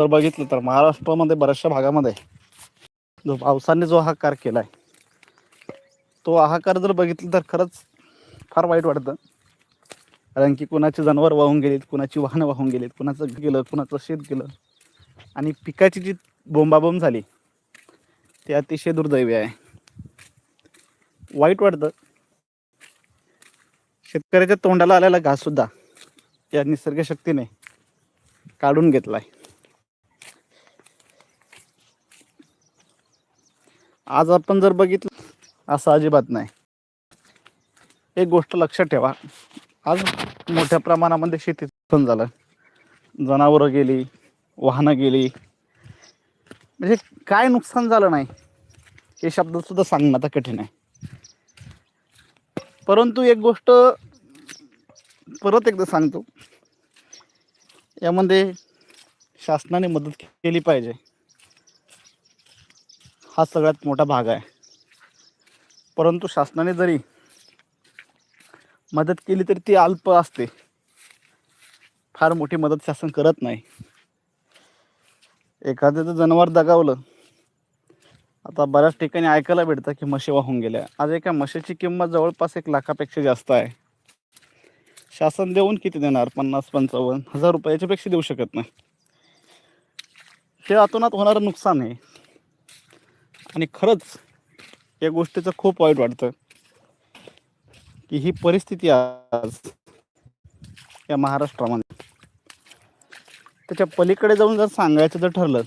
जर बघितलं तर महाराष्ट्रामध्ये बऱ्याचशा भागामध्ये जो पावसाने जो हाकार केलाय तो हाकार जर बघितलं तर खरंच फार वाईट वाटतं. कारण की कुणाची जनावर वाहून गेलीत कुणाची वाहनं वाहून गेलीत कुणाचं गेलं कुणाचं शेत गेलं आणि पिकाची जी बोंबाबोंब झाली ते अतिशय दुर्दैवी आहे. वाईट वाटतं. शेतकऱ्याच्या तोंडाला आलेला घाससुद्धा या निसर्ग शक्तीने काढून आहे आज आपण जर बघितलं असं अजिबात नाही. एक गोष्ट लक्षात ठेवा. आज मोठ्या प्रमाणामध्ये शेतीत पण झालं. जनावरं गेली वाहनं गेली. म्हणजे काय नुकसान झालं नाही? हे शब्दसुद्धा सांगणं आता कठीण आहे. परंतु एक गोष्ट परत एकदा सांगतो. यामध्ये शासनाने मदत केली पाहिजे. हा सगळ्यात मोठा भाग आहे. परंतु शासनाने जरी मदत केली तरी ती अल्प असते. फार मोठी मदत शासन करत नाही. एखाद्याचं जनावर दगावलं. आता बऱ्याच ठिकाणी ऐकायला भेटतं की म्हशी वाहून गेल्या. आज एका म्हशीची किंमत जवळपास एक लाखापेक्षा जास्त आहे. शासन देऊन किती देणार? पन्नास पंचावन्न हजार रुपयाच्या पेक्षा देऊ शकत नाही. हे अतोनात होणारं नुकसान आहे. आणि खरंच या गोष्टीचं खूप वाईट वाटतं की ही परिस्थिती आज या महाराष्ट्रामध्ये. त्याच्या पलीकडे जाऊन जर सांगायचं जर ठरलं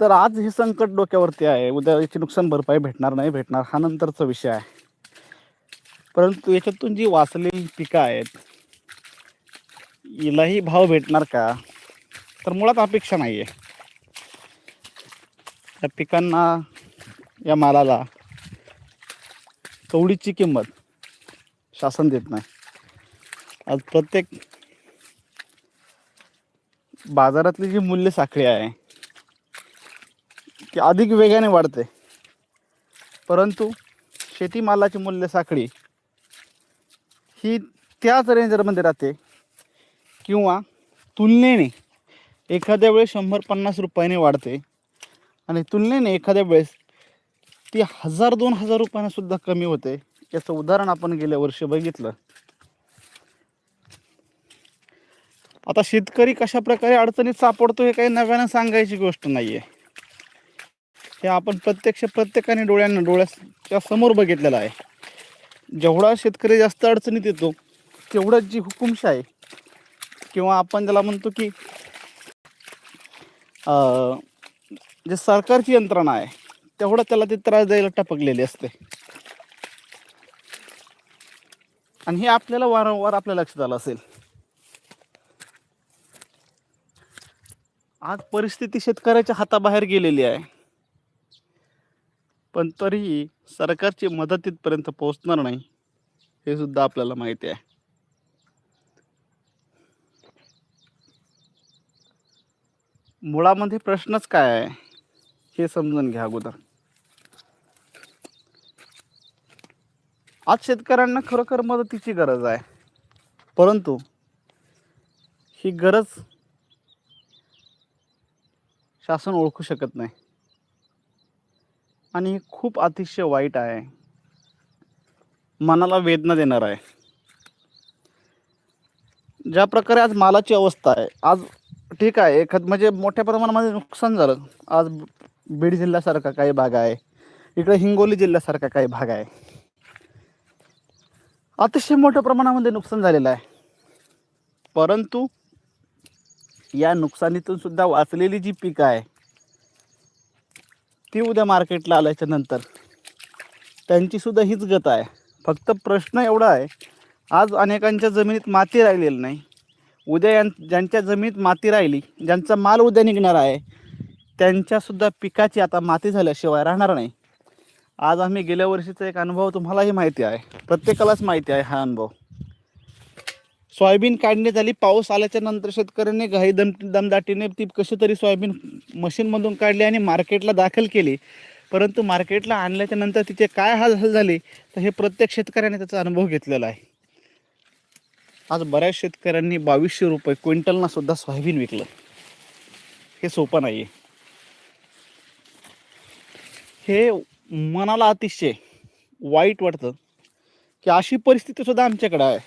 तर आज हे संकट डोक्यावरती आहे. उद्या याची नुकसान भरपाई भेटणार नाही. भेटणार हा नंतरचा विषय आहे. परंतु याच्यातून जी वाचलेली पिकं आहेत हिलाही भाव भेटणार का? तर मुळात अपेक्षा नाही आहे त्या पिकांना या मालाला कवडीची किंमत शासन देत नाही. आज प्रत्येक बाजारातली जी मूल्य साखळी आहे ती अधिक वेगाने वाढते. परंतु शेतीमालाची मूल्य साखळी ही त्याच रेंजरमध्ये राहते किंवा तुलनेने एखाद्या वेळेस शंभर पन्नास रुपयाने वाढते. आणि तुलनेने एखाद्या वेळेस ती हजार दोन हजार रुपयाने सुद्धा कमी होते. याचं उदाहरण आपण गेल्या वर्षी बघितलं. आता शेतकरी कशा प्रकारे अडचणीत सापडतो हे काही नव्यानं सांगायची गोष्ट नाही आहे हे आपण प्रत्यक्ष प्रत्येकाने डोळ्यांना डोळ्याच्या समोर बघितलेलं आहे. जेवढा शेतकरी जास्त अडचणीत येतो तेवढंच जी हुकुमशाही किंवा आपण ज्याला म्हणतो की जे सरकारची यंत्रणा आहे तेवढं त्याला ते त्रास द्यायला टपकलेली असते. आणि हे आपल्याला वारंवार आपल्या लक्षात आलं असेल. आज परिस्थिती शेतकऱ्याच्या हाताबाहेर गेलेली आहे. पण तरीही सरकारची मदत तिथपर्यंत पोहोचणार नाही हे सुद्धा आपल्याला माहिती आहे. मुळामध्ये प्रश्नच काय आहे? हे समजून घ्या अगोदर. आज शेतकऱ्यांना खरोखर मदतीची गरज आहे. परंतु ही गरज शासन ओळखू शकत नाही. आणि हे खूप अतिशय वाईट आहे. मनाला वेदना देणार आहे. ज्या प्रकारे आज मालाची अवस्था आहे आज ठीक आहे. एखाद म्हणजे मोठ्या प्रमाणामध्ये नुकसान झालं. आज बीड जिल्ह्यासारखा काही भाग आहे. इकडे हिंगोली जिल्ह्यासारखा काही भाग आहे. अतिशय मोठ्या प्रमाणामध्ये नुकसान झालेलं आहे. परंतु या नुकसानीतून सुद्धा वाचलेली जी पिकं आहे ती उद्या मार्केटला आल्याच्यानंतर त्यांची सुद्धा हीच गत आहे. फक्त प्रश्न एवढा आहे आज अनेकांच्या जमिनीत माती राहिलेली नाही. उद्या यां ज्यांच्या जमिनीत माती राहिली ज्यांचा माल उद्या निघणार आहे त्यांच्यासुद्धा पिकाची आता माती झाल्याशिवाय राहणार नाही. आज आम्ही गेल्या वर्षीचा एक अनुभव तुम्हालाही माहिती आहे. प्रत्येकालाच माहिती आहे हा अनुभव. सोयाबीन काढणी झाली पाऊस आल्याच्यानंतर शेतकऱ्यांनी घाई दम दमदाटीने ती कशी तरी सोयाबीन मशीनमधून काढली आणि मार्केटला दाखल केली. परंतु मार्केटला आणल्याच्या नंतर तिचे काय हाल झाली तर हे प्रत्येक शेतकऱ्याने त्याचा अनुभव घेतलेला आहे. आज बऱ्याच शेतकऱ्यांनी बावीसशे रुपये क्विंटलना सुद्धा सोयाबीन विकलं. हे सोपं नाही आहे हे मनाला अतिशय वाईट वाटतं की अशी परिस्थिती सुद्धा आमच्याकडे आहे.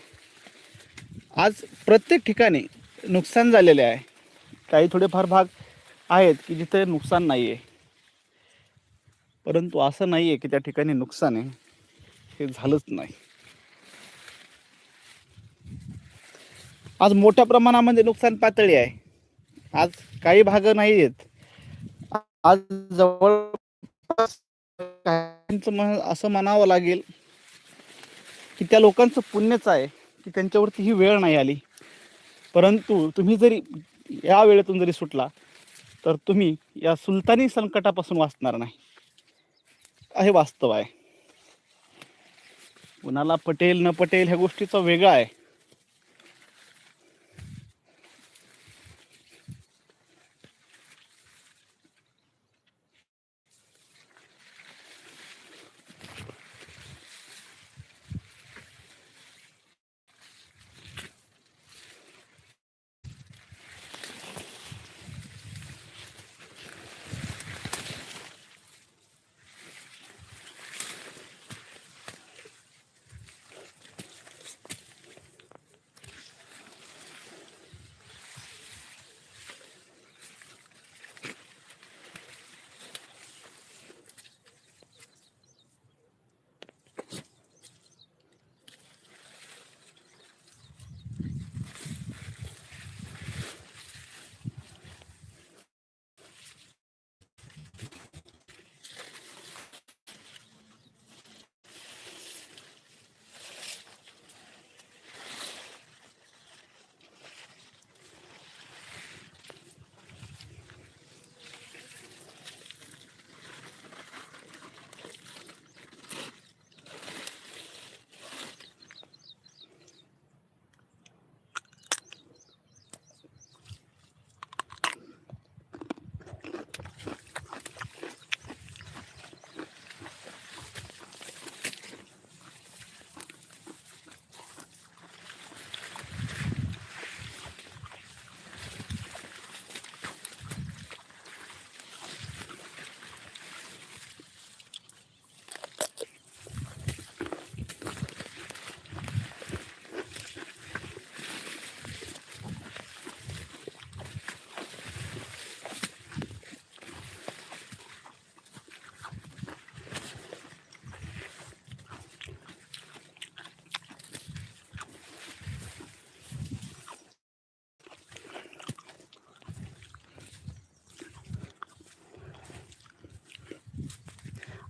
आज प्रत्येक ठिकाणी नुकसान झालेले आहे. काही थोडेफार भाग आहेत की जिथे नुकसान नाही आहे परंतु असं नाही आहे की त्या ठिकाणी नुकसान आहे. हे झालंच नाही. आज मोठ्या प्रमाणामध्ये नुकसान पातळी आहे. आज काही भाग नाही आहेत आज जवळ असं म्हणावं लागेल की त्या लोकांचं पुण्यच आहे की त्यांच्यावरती ही वेळ नाही आली. परंतु तुम्ही जरी या वेळेतून जरी सुटला तर तुम्ही या सुलतानी संकटापासून वाचणार नाही. हे वास्तव आहे. कुणाला पटेल न पटेल ह्या गोष्टीचा वेगळा आहे.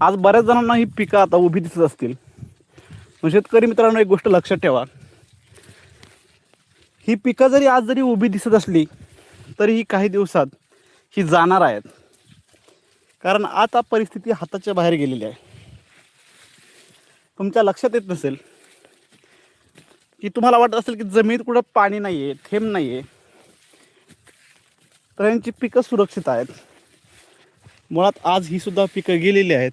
आज बऱ्याच जणांना ही पिकं आता उभी दिसत असतील. मग शेतकरी मित्रांनो एक गोष्ट लक्षात ठेवा. ही पिकं जरी आज जरी उभी दिसत असली तरी ही काही दिवसात ही जाणार आहेत. कारण आता परिस्थिती हाताच्या बाहेर गेलेली आहे. तुमच्या लक्षात येत नसेल की तुम्हाला वाटत असेल की जमिनीत कुठं पाणी नाही आहे थेंब नाही आहे तर यांची पिकं सुरक्षित आहेत. मुळात आज ही सुद्धा पिकं गेलेली आहेत.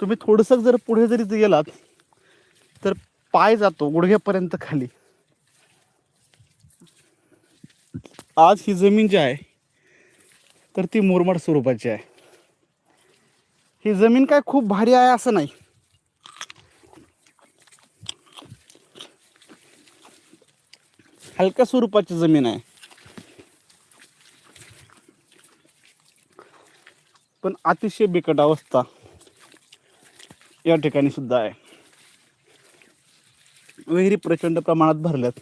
तुम्ही थोडंसं जर पुढे जरी गेलात तर पाय जातो गुडघ्यापर्यंत खाली. आज ही जमीन जी आहे तर ती मुरमाड स्वरूपाची आहे. ही जमीन काय खूप भारी आहे असं नाही. हलक्या स्वरूपाची जमीन आहे. पण अतिशय बिकट अवस्था. या ठिकाणी सुद्धा आहे. विहिरी प्रचंड प्रमाणात भरल्यात.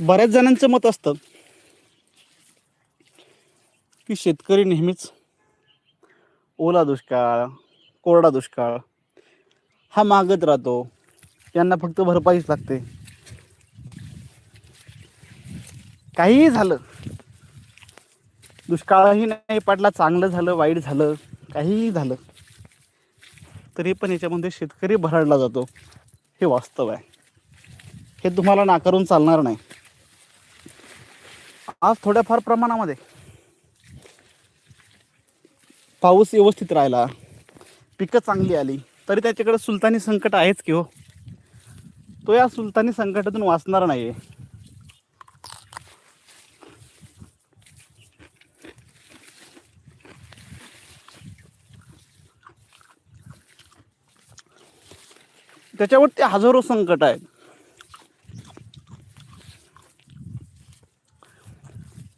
बऱ्याच जणांचं मत असतं की शेतकरी नेहमीच ओला दुष्काळ कोरडा दुष्काळ हा मागत राहतो. यांना फक्त भरपाईच लागते. काहीही झालं दुष्काळही नाही पडला चांगलं झालं वाईट झालं काहीही झालं. तरी पण याच्यामध्ये शेतकरी भरडला जातो. हे वास्तव आहे. हे तुम्हाला नाकारून चालणार नाही. आज थोड्याफार प्रमाणामध्ये. पाऊस व्यवस्थित राहिला. पिकं चांगली आली. तरी त्याच्याकडे सुलतानी संकट आहेच की हो. तो या सुलतानी संकटातून वाचणार नाहीये. त्याच्यावरती हजारो संकट आहेत.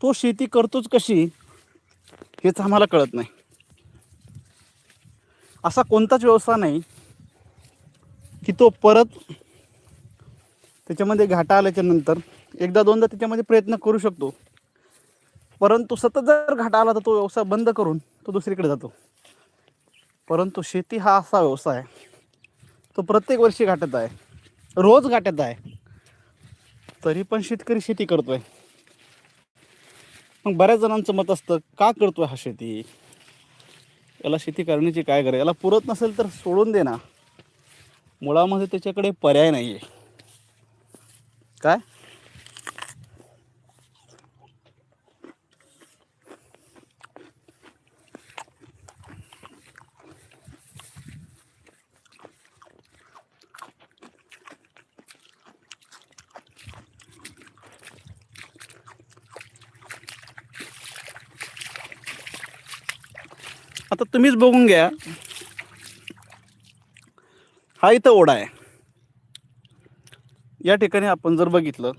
तो शेती करतोच कशी हेच आम्हाला कळत नाही. असा कोणताच व्यवसाय नाही की तो परत त्याच्यामध्ये घाटा आल्याच्यानंतर एकदा दोनदा त्याच्यामध्ये प्रयत्न करू शकतो. परंतु सतत जर घाटा आला तर तो व्यवसाय बंद करून तो दुसरीकडे जातो. परंतु शेती हा असा व्यवसाय आहे, तो प्रत्येक वर्षी घाटत आहे. रोज घाटत आहे. तरी पण शेतकरी शेती करतोय. मग बऱ्याच जणांचं मत असतं का करतोय हा शेती? याला शेती करण्याची काय गरज? याला पुरत नसेल तर सोडून दे ना. मुळामध्ये त्याच्याकडे पर्याय नाही आहे काय? तुम्हीच बघून घ्या. हा इथं ओढा आहे. या ठिकाणी आपण जर बघितलं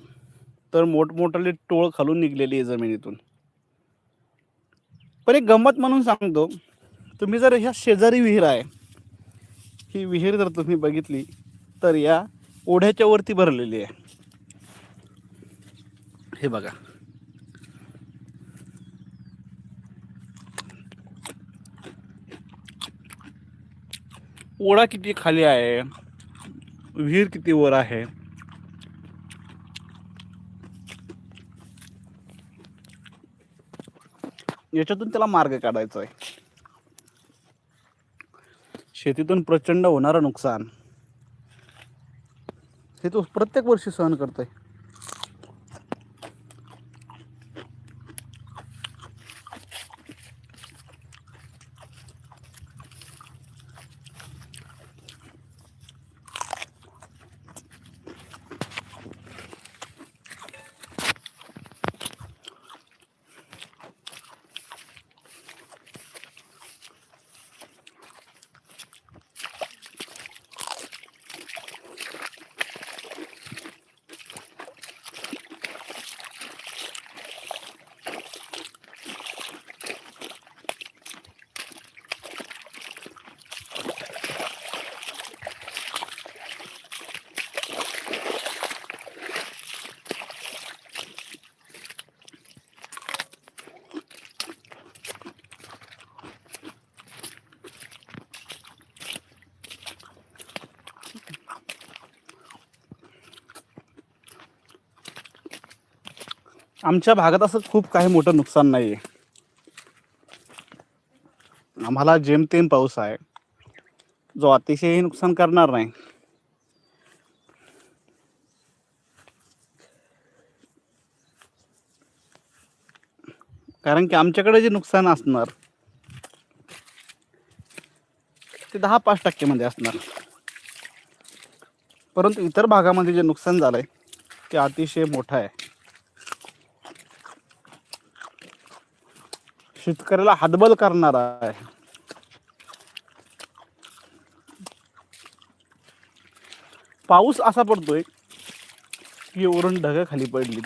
तर मोठमोठाले टोळ खालून निघलेली आहे जमिनीतून. पण एक गंमत म्हणून सांगतो तुम्ही जर ह्या शेजारी विहीर आहे ही विहीर जर तुम्ही बघितली तर या ओढ्याच्या वरती भरलेली आहे. हे बघा. ओढा किती खाली आहे? विहीर किती वर आहे? याच्यातून त्याला मार्ग काढायचा आहे शेतीतून प्रचंड होणारं नुकसान. हे तो प्रत्येक वर्षी सहन करतोय. आमच्या भागात असं खूप काही मोठं नुकसान नाही आहे आम्हाला जेमतेम पाऊस आहे. जो अतिशयही नुकसान करणार नाही. कारण की आमच्याकडे जे नुकसान असणार ते दहा पाच टक्केमध्ये असणार. परंतु इतर भागामध्ये जे नुकसान झालं आहे ते अतिशय मोठं आहे. शेतकऱ्याला हातबल करणार आहे. पाऊस असा पडतोय की वरून ढग खाली पडली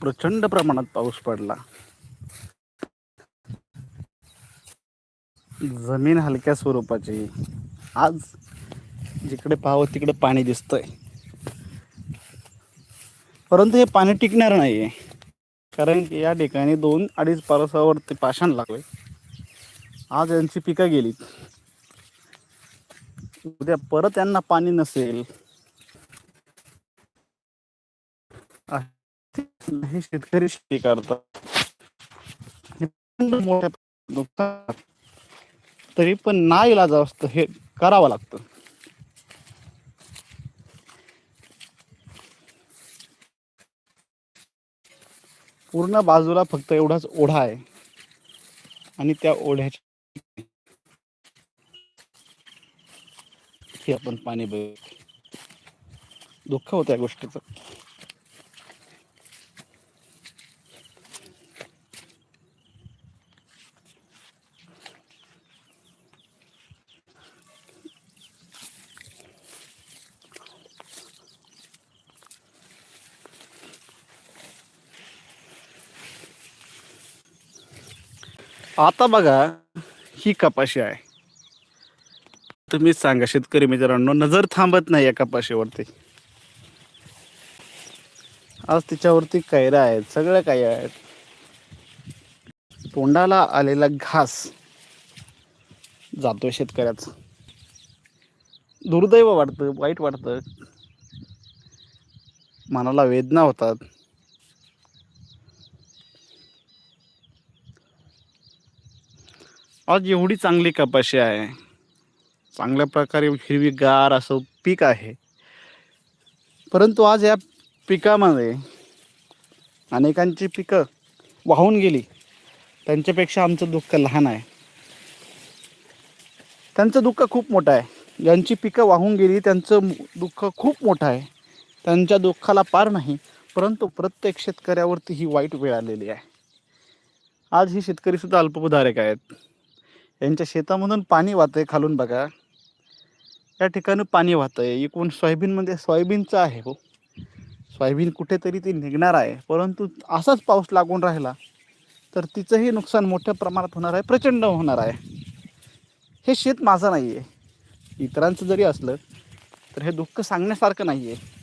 प्रचंड प्रमाणात पाऊस पडला. जमीन हलक्या स्वरूपाची. आज जिकडे पाहावं तिकडे पाणी दिसतंय. परंतु हे पाणी टिकणार नाहीये. कारण की या ठिकाणी दोन अडीच पारसावरती पाषाण लागले आज यांची पिकं गेलीत. उद्या परत यांना पाणी नसेल. हे शेतकरी शेती करतात. मोठ्या नुकसान. तरी पण ना इलाज असतं हे करावं लागतं. पूर्ण बाजूला फक्त एवढाच ओढा आहे. आणि त्या ओढ्याच्या हे आपण पाणी बघ दुःख होतं या गोष्टीचं. आता बघा ही कपाशी आहे. तुम्हीच सांगा शेतकरी मित्रांनो नजर थांबत नाही या कपाशीवरती. आज तिच्यावरती कैऱ्या आहेत सगळ्या काही आहेत. तोंडाला आलेला घास जातोय शेतकऱ्याचा. दुर्दैव वाटतं वाईट वाटतं. मनाला वेदना होतात. आज एवढी चांगली कपाशी आहे. चांगल्या प्रकारे हिरवीगार असं पीक आहे. परंतु आज या पिकामध्ये अनेकांची पिकं वाहून गेली. त्यांच्यापेक्षा आमचं दुःख लहान आहे. त्यांचं दुःख खूप मोठं आहे. ज्यांची पिकं वाहून गेली त्यांचं दुःख खूप मोठं आहे. त्यांच्या दुःखाला पार नाही परंतु प्रत्येक शेतकऱ्यावरती ही वाईट वेळ आलेली आहे. आज ही शेतकरीसुद्धा अल्पभूधारक आहेत. यांच्या शेतामधून पाणी वाहतंय खालून बघा. या ठिकाणी पाणी वाहतंय. एकूण सोयाबीनमध्ये सोयाबीनचं आहे हो. सोयाबीन कुठेतरी ती निघणार आहे. परंतु असाच पाऊस लागून राहिला तर तिचंही नुकसान मोठ्या प्रमाणात होणार आहे प्रचंड होणार आहे. हे शेत माझं नाही आहे इतरांचं जरी असलं तर हे दुःख सांगण्यासारखं नाही आहे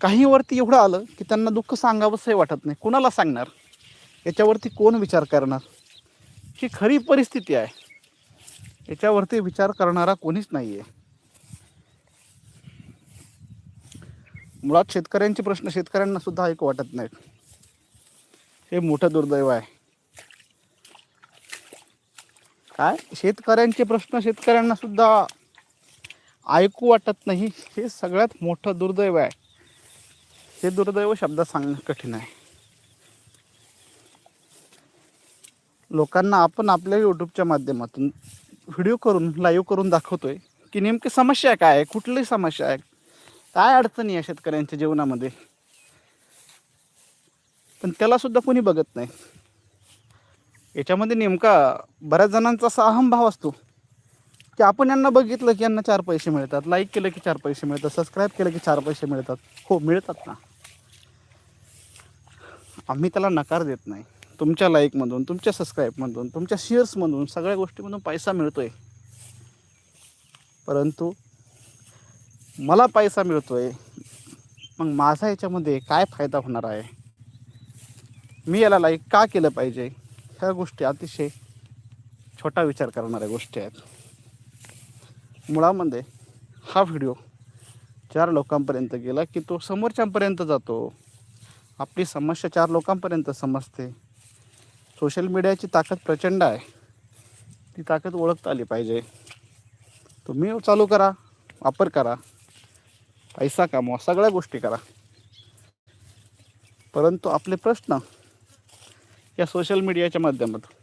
काही वरती एवढं आलं की त्यांना दुःख सांगावंसंही वाटत नाही. कुणाला सांगणार? याच्यावरती कोण विचार करणार? ही खरी परिस्थिती आहे. याच्यावरती विचार करणारा कोणीच नाही आहे मुळात शेतकऱ्यांचे प्रश्न शेतकऱ्यांना सुद्धा ऐकू वाटत नाहीत. हे मोठं दुर्दैव आहे. काय? शेतकऱ्यांचे प्रश्न शेतकऱ्यांना सुद्धा ऐकू वाटत नाही. हे सगळ्यात मोठं दुर्दैव आहे. हे दुर्दैव शब्दात सांगणं कठीण आहे. लोकांना आपण आपल्या यूट्यूबच्या माध्यमातून व्हिडिओ करून लाईव्ह करून दाखवतोय की नेमकी समस्या काय आहे कुठली समस्या आहे काय अडचणी आहे शेतकऱ्यांच्या जीवनामध्ये? पण त्यालासुद्धा कोणी बघत नाही. याच्यामध्ये नेमका बऱ्याच जणांचा असा अहमभाव असतो की आपण यांना बघितलं की यांना चार पैसे मिळतात लाईक केलं की चार पैसे मिळतात सबस्क्राईब केलं की चार पैसे मिळतात. हो मिळतात ना. आम्ही त्याला नकार देत नाही. तुमच्या लाईकमधून तुमच्या सबस्क्राईबमधून तुमच्या शेअर्समधून सगळ्या गोष्टीमधून पैसा मिळतो आहे परंतु मला पैसा मिळतो आहे मग माझा याच्यामध्ये काय फायदा होणार आहे? मी याला लाईक का केलं पाहिजे? ह्या गोष्टी अतिशय छोटा विचार करणाऱ्या गोष्टी आहेत. मुळामध्ये हा व्हिडिओ चार लोकांपर्यंत गेला की तो समोरच्यापर्यंत जातो. आपली समस्या चार लोकांपर्यंत समजते. सोशल मीडियाची ताकद प्रचंड आहे. ती ताकद ओळखता आली पाहिजे. तुम्ही चालू करा वापर करा. पैसा कमवा सगळ्या गोष्टी करा. परंतु आपले प्रश्न या सोशल मीडियाच्या माध्यमातून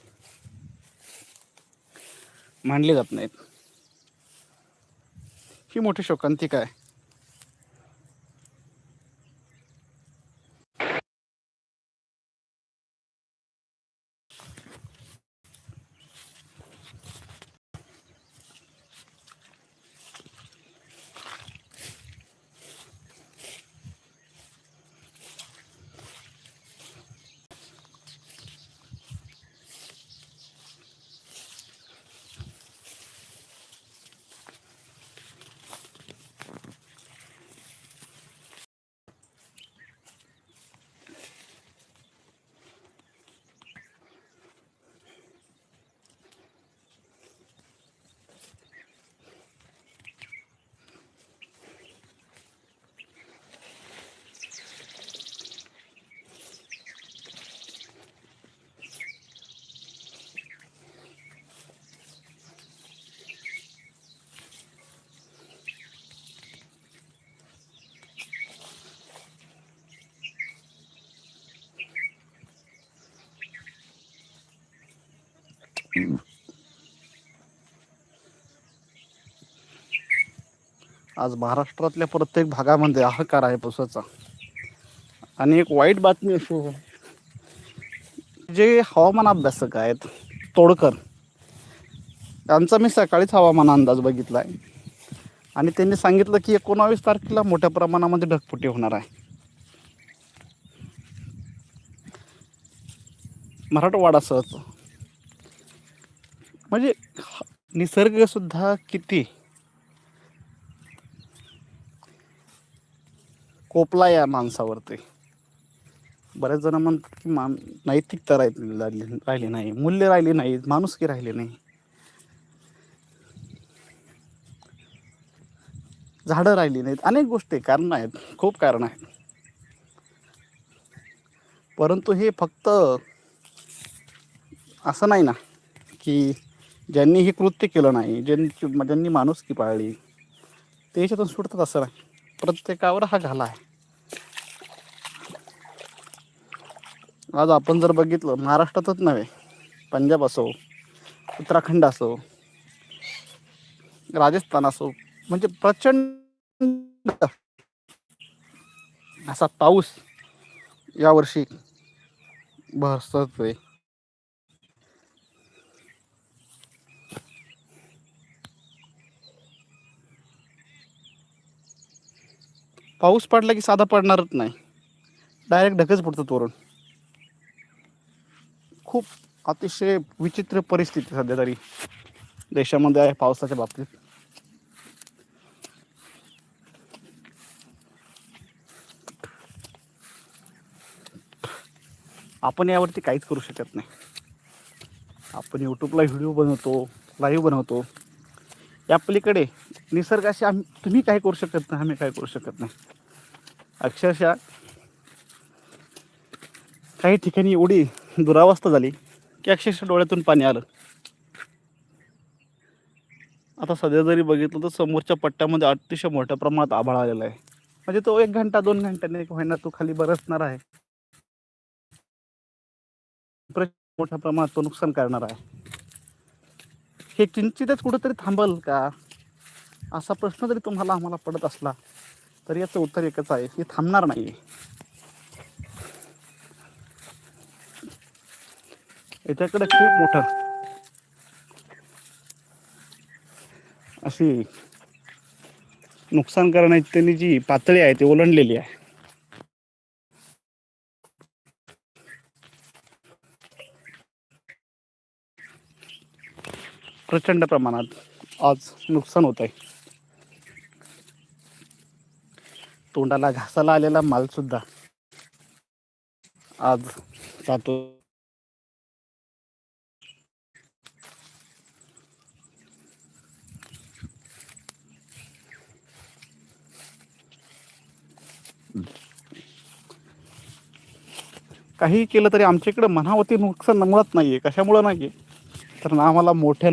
मांडले जात नाहीत. ही मोठी शोकांतिका आहे. आज महाराष्ट्रातल्या प्रत्येक भागामध्ये हाहाकार आहे पावसाचा आणि एक वाईट बातमी अशी जे हवामान अभ्यासक आहेत तोडकर त्यांचा मी सकाळीच हवामान अंदाज बघितला आहे. आणि त्यांनी सांगितलं की एकोणावीस तारखेला मोठ्या प्रमाणामध्ये ढगफुटी होणार आहे. मराठवाडासह म्हणजे निसर्ग निसर्गसुद्धा किती? कोपला या माणसावरती. बरेच जण म्हणतात की मान नैतिकता राहिली राहिली- राहिली नाही. मूल्य राहिली नाही माणुसकी राहिली नाही. झाडं राहिली नाहीत. अनेक गोष्टी कारण आहेत. खूप कारण आहेत. परंतु हे फक्त असं नाही ना की ज्यांनी हे कृत्य केलं नाही ज्यांची ज्यांनी माणुसकी पाळली ते याच्यातून सुटतात असं नाही. प्रत्येकावर हा घाला आहे. आज आपण जर बघितलं महाराष्ट्रातच नव्हे पंजाब असो उत्तराखंड असो राजस्थान असो म्हणजे प्रचंड असा पाऊस यावर्षी भरसतोय. पाऊस पडला की साधा पडणारच नाही. डायरेक्ट ढकच पडतो तोरण. खूप अतिशय विचित्र परिस्थिती सध्या तरी देशामध्ये आहे पावसाच्या बाबतीत. आपण यावरती काहीच करू शकत नाही. आपण यूट्यूबला व्हिडिओ बनवतो लाईव्ह बनवतो. या पलीकडे निसर्गाशी आम्ही तुम्ही काय करू शकत नाही आम्ही काय करू शकत नाही. अक्षरशः काही ठिकाणी एवढी दुरावस्था झाली की अक्षरशः डोळ्यातून पाणी आलं. आता सध्या जरी बघितलं तर समोरच्या पट्ट्यामध्ये अतिशय मोठ्या प्रमाणात आभाळ आलेला आहे. म्हणजे तो एक घंटा दोन घंट्याने एक होईना तो खाली बरसणार आहे. मोठ्या प्रमाणात तो नुकसान करणार आहे. हे किंचितच कुठंतरी थांबल का? असा प्रश्न जरी तुम्हाला आम्हाला पडत असला तरी याचं उत्तर एकच आहे हे थांबणार नाही. याच्याकडे खूप मोठं अशी नुकसान करण्याची त्यांनी जी पातळी आहे ती ओलांडलेली आहे. प्रचंड प्रमाणात आज नुकसान होत आहे तोंडाला घासाला आलेला माल सुद्धा. आज जातो. काही केलं तरी आमच्या इकडे मनावरती नुकसान मुळात नाहीये. कशामुळं नाहीये? तर ना आम्हाला मोठ्या